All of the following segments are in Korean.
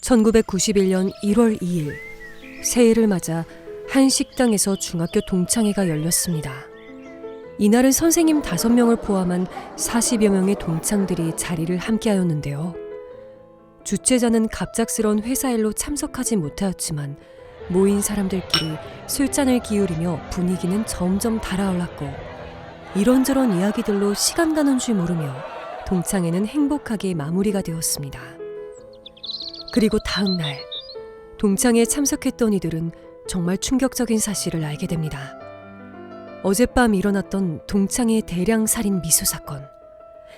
1991년 1월 2일 새해를 맞아 한 식당에서 중학교 동창회가 열렸습니다. 이날은 선생님 5명을 포함한 40여 명의 동창들이 자리를 함께하였는데요. 주최자는 갑작스런 회사 일로 참석하지 못하였지만 모인 사람들끼리 술잔을 기울이며 분위기는 점점 달아올랐고 이런저런 이야기들로 시간 가는 줄 모르며 동창회는 행복하게 마무리가 되었습니다. 그리고 다음 날 동창회에 참석했던 이들은 정말 충격적인 사실을 알게 됩니다. 어젯밤 일어났던 동창회 대량 살인 미수 사건.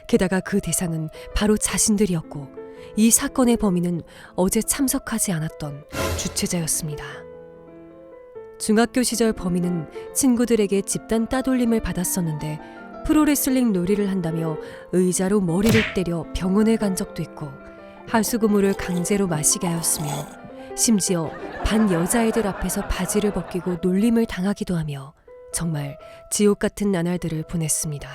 게다가 그 대상은 바로 자신들이었고 이 사건의 범인은 어제 참석하지 않았던 주최자였습니다. 중학교 시절 범인은 친구들에게 집단 따돌림을 받았었는데 프로레슬링 놀이를 한다며 의자로 머리를 때려 병원에 간 적도 있고 하수구물을 강제로 마시게 하였으며 심지어 반 여자애들 앞에서 바지를 벗기고 놀림을 당하기도 하며 정말 지옥 같은 나날들을 보냈습니다.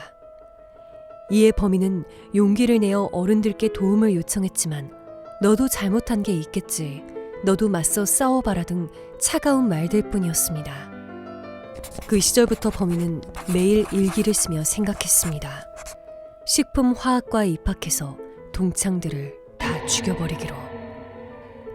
이에 범인은 용기를 내어 어른들께 도움을 요청했지만 너도 잘못한 게 있겠지. 너도 맞서 싸워봐라 등 차가운 말들 뿐이었습니다. 그 시절부터 범인은 매일 일기를 쓰며 생각했습니다. 식품 화학과에 입학해서 동창들을 다 죽여버리기로.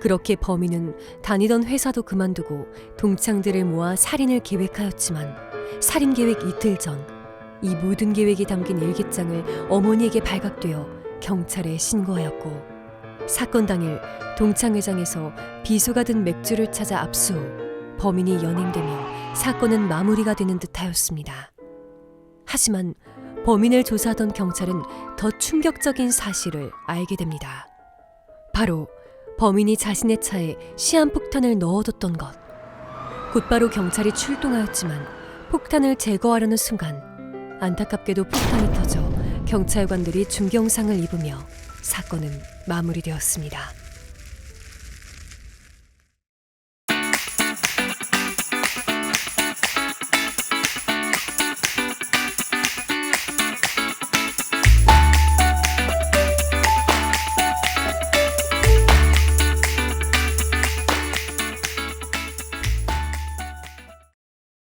그렇게 범인은 다니던 회사도 그만두고 동창들을 모아 살인을 계획하였지만 살인 계획 이틀 전 이 모든 계획이 담긴 일기장을 어머니에게 발각되어 경찰에 신고하였고 사건 당일 동창회장에서 비수가 든 맥주를 찾아 압수 후 범인이 연행되며 사건은 마무리가 되는 듯하였습니다. 하지만 범인을 조사하던 경찰은 더 충격적인 사실을 알게 됩니다. 바로 범인이 자신의 차에 시한폭탄을 넣어뒀던 것. 곧바로 경찰이 출동하였지만 폭탄을 제거하려는 순간 안타깝게도 폭탄이 터져 경찰관들이 중경상을 입으며 사건은 마무리되었습니다.